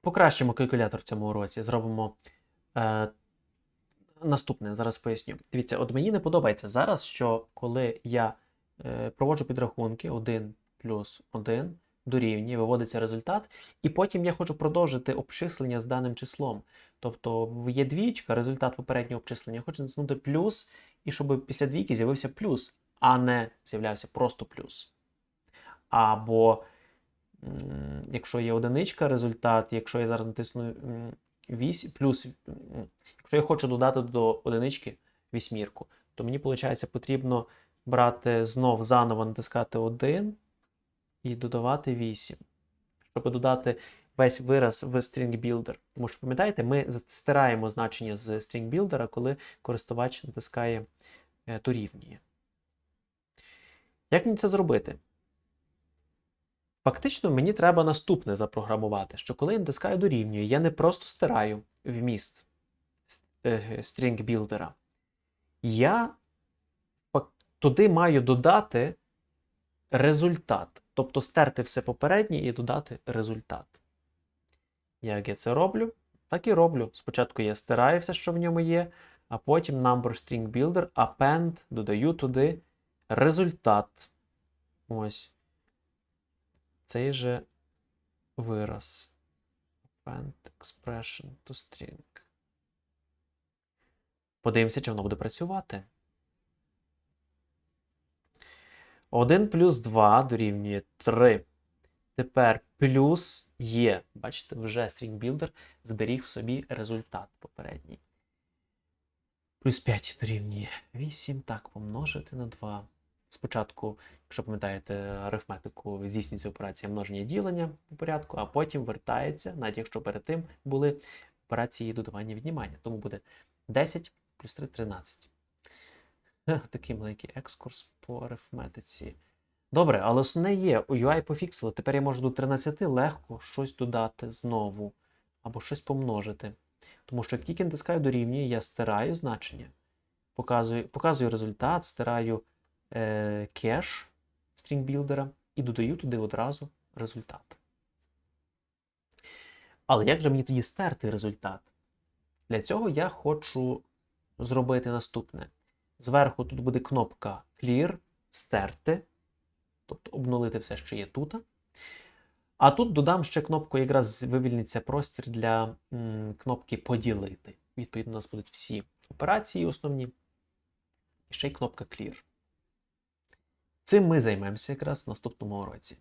Покращимо калькулятор в цьому уроці. Зробимо е, наступне, зараз поясню. Дивіться, от мені не подобається зараз, що коли я е, проводжу підрахунки 1 плюс 1 дорівнює, виводиться результат, і потім я хочу продовжити обчислення з даним числом. Тобто є двічка, результат попереднього обчислення, я хочу натиснути плюс, і щоб після двійки з'явився плюс, а не з'являвся просто плюс. Або якщо є одиничка результат, якщо я зараз натисну 8, плюс, якщо я хочу додати до одинички вісьмірку, то мені, виходить, потрібно брати знов заново натискати 1 і додавати 8, щоб додати весь вираз в string builder. Тому що, пам'ятаєте, ми стираємо значення з string builder, коли користувач натискає е, дорівнює. Як мені це зробити? Фактично, мені треба наступне запрограмувати, що коли я натискаю дорівнює, я не просто стираю вміст е, string builder. Я туди маю додати результат. Тобто стерти все попереднє і додати результат. Як я це роблю? Так і роблю. Спочатку я стираю все, що в ньому є, а потім number string builder, append, додаю туди результат. Ось. Цей же вираз. Append expression to string. Подивимося, чи воно буде працювати. 1 плюс 2 дорівнює 3. Тепер плюс є. Бачите, вже builder зберіг в собі результат попередній. Плюс 5 дорівнює 8. Так, помножити на 2. Спочатку, якщо пам'ятаєте арифметику, здійснюється операція множення і ділення по порядку, а потім вертається, навіть якщо перед тим були операції додавання віднімання. Тому буде 10 плюс 3 13. Такий маленький екскурс по арифметиці. Добре, але основне є, UI пофіксили. Тепер я можу до 13 легко щось додати знову, або щось помножити. Тому що як тільки натискаю дорівнює, я стираю значення, показую, показую результат, стираю е, кеш builder і додаю туди одразу результат. Але як же мені тоді стерти результат? Для цього я хочу зробити наступне. Зверху тут буде кнопка Clear, стерти, тобто обнулити все, що є тут. А тут додам ще кнопку, якраз вивільниться простір для м, кнопки Поділити. Відповідно, у нас будуть всі операції основні. І ще й кнопка Clear. Цим ми займемося якраз в наступному уроці.